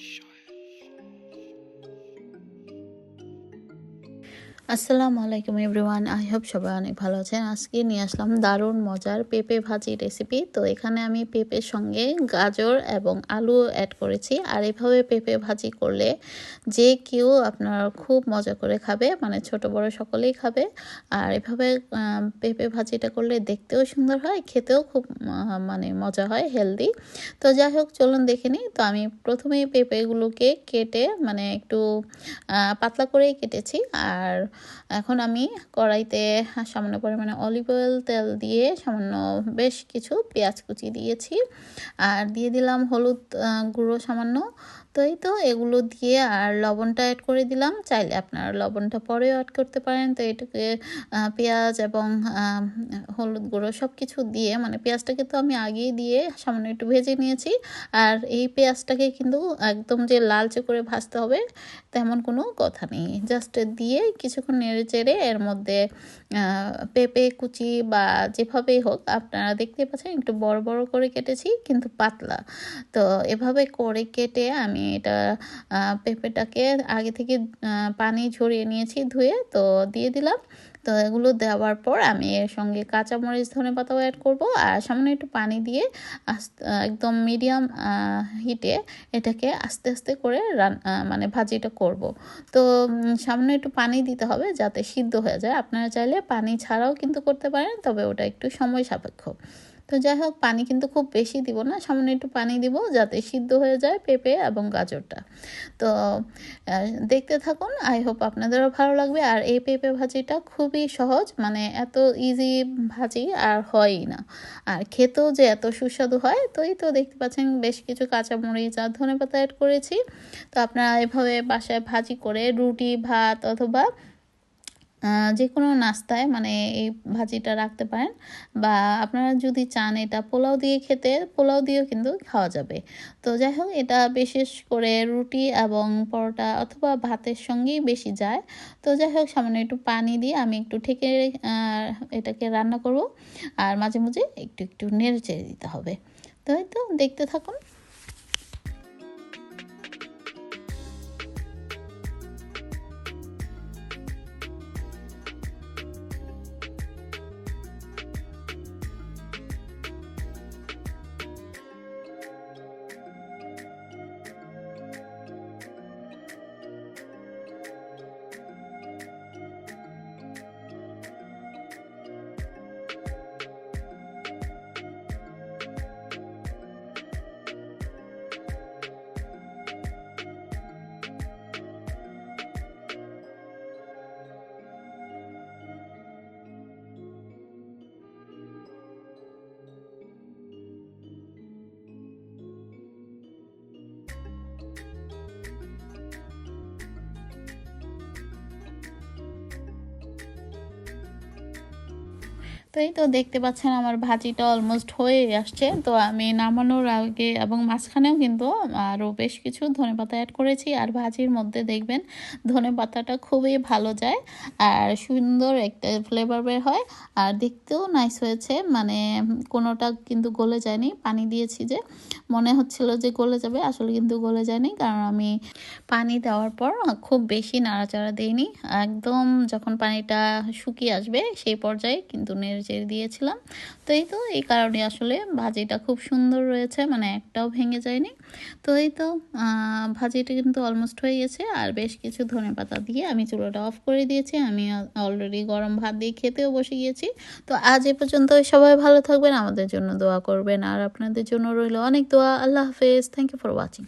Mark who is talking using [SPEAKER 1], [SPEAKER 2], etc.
[SPEAKER 1] shot. আসসালামু আলাইকুম everyone. I hope সবাই অনেক ভালো আছেন। আজকে নিয়ে আসলাম দারুণ মজার পেঁপে ভাজি রেসিপি তো এখানে আমি পেঁপের সঙ্গে গাজর এবং আলু অ্যাড করেছি। আর এভাবে পেঁপে ভাজি করলে যে কেউ আপনার খুব মজা করে খাবে মানে ছোট বড় সকলেই খাবে। আর এভাবে পেঁপে ভাজিটা করলে দেখতেও সুন্দর হয়, খেতেও খুব মানে মজা হয় হেলদি তো যাই হোক, চলুন দেখে নিই। তো আমি প্রথমেই পেঁপেগুলোকে কেটে মানে একটু পাতলা করেই কেটেছি। আর এখন আমি কড়াইতে সামান্য পরিমাণে অলিভ অয়েল তেল দিয়ে সামান্য বেশ কিছু পেঁয়াজ কুচি দিয়েছি। আর দিয়ে দিলাম হলুদ গুঁড়ো সামান্য। তো এই তো এগুলো দিয়ে আর লবণটা অ্যাড করে দিলাম। চাইলে আপনারা লবণটা পরেও অ্যাড করতে পারেন। তো এটাকে পেঁয়াজ এবং হলুদ গুঁড়ো সব কিছু দিয়ে মানে পেঁয়াজটাকে তো আমি আগেই দিয়ে সামান্য একটু ভেজে নিয়েছি। আর এই পেঁয়াজটাকে কিন্তু একদম যে লালচে করে ভাজতে হবে, তেমন কোনো কথা নেই। জাস্ট দিয়ে কিছুক্ষণ নেড়ে চেড়ে এর মধ্যে পেঁপে, কুচি বা যেভাবেই হোক, আপনারা দেখতে পাচ্ছেন একটু বড় বড় করে কেটেছি, কিন্তু পাতলা। তো এভাবে করে কেটে আমি এটা পেঁপেটাকে আগে থেকে পানি ঝরিয়ে নিয়েছি ধুয়ে, তো দিয়ে দিলাম। তো এগুলো দেওয়ার পর আমি এর সঙ্গে কাঁচামরিচ, ধনে পাতাও অ্যাড করব। আর সামনে একটু পানি দিয়ে একদম মিডিয়াম হিটে এটাকে আস্তে আস্তে করে রান মানে ভাজিটা করব। তো সামনে একটু পানি দিতে হবে যাতে সিদ্ধ হয়ে যায়। আপনারা চাইলে পানি ছাড়াও কিন্তু করতে পারেন, তবে ওটা একটু সময় সাপেক্ষ। তো যাই হোক, পানি কিন্তু খুব বেশি দিব না, সামান্য একটু পানি দিব যাতে সিদ্ধ হয়ে যায় পেঁপে এবং গাজরটা। তো দেখতে থাকুন, আই হোপ আপনাদেরও ভালো লাগবে। আর এই পেঁপে ভাজিটা খুবই সহজ মানে এত ইজি ভাজি আর হয়ই না। আর খেতেও যে এত সুস্বাদু হয়, তো এই তো দেখতে পাচ্ছেন বেশ কিছু কাঁচা কাঁচামরিচ আর ধনে পাতা অ্যাড করেছি। তো আপনারা এভাবে বাসায় ভাজি করে রুটি, ভাত অথবা যে কোনো নাস্তায় মানে এই ভাজিটা রাখতে পারেন বা আপনারা যদি চান এটা পোলাও দিয়ে খেতে, পোলাও দিয়েও কিন্তু খাওয়া যাবে। তো যাই হোক, এটা বিশেষ করে রুটি এবং পরোটা অথবা ভাতের সঙ্গেই বেশি যায়। তো যাই হোক, সামান্য একটু পানি দিয়ে আমি একটু ঠেকে এটাকে রান্না করব। আর মাঝে মাঝে একটু একটু নেড়ে চেড়ে দিতে হবে। তো হয়তো দেখতে থাকুন। তো এই তো দেখতে পাচ্ছেন আমার ভাজিটা অলমোস্ট হয়ে আসছে। তো আমি নামানোর আগে এবং মাঝখানেও কিন্তু আরও বেশ কিছু ধনে পাতা অ্যাড করেছি। আর ভাজির মধ্যে দেখবেন ধনে পাতাটা খুবই ভালো যায় আর সুন্দর একটা ফ্লেভার বের হয়। আর দেখতেও নাইস হয়েছে। মানে কোনোটা কিন্তু গলে যায়নি। পানি দিয়েছি যে মনে হচ্ছিল যে গলে যাবে। আসলে কিন্তু গলে যায়নি। কারণ আমি পানি দেওয়ার পর খুব বেশি নাড়াচাড়া দিইনি। একদম যখন পানিটা শুকিয়ে আসবে সেই পর্যায়ে কিন্তু নেড়ে চেড়ে দিয়েছিলাম। তো এই তো, এই কারণে আসলে ভাজিটা খুব সুন্দর রয়েছে মানে একটাও ভেঙে যায়নি। তো এই তো ভাজিটা কিন্তু অলমোস্ট হয়ে গেছে, আর বেশ কিছু ধনে পাতা দিয়ে আমি চুলোটা অফ করে দিয়েছি। আমি অলরেডি গরম ভাত দিয়ে খেতেও বসে গিয়েছি। তো আজ এ পর্যন্ত সবাই ভালো থাকবেন, আমাদের জন্য দোয়া করবেন। আর আপনাদের জন্য রইল অনেক দোয়া। আল্লাহ হাফেজ থ্যাংক ইউ ফর ওয়াচিং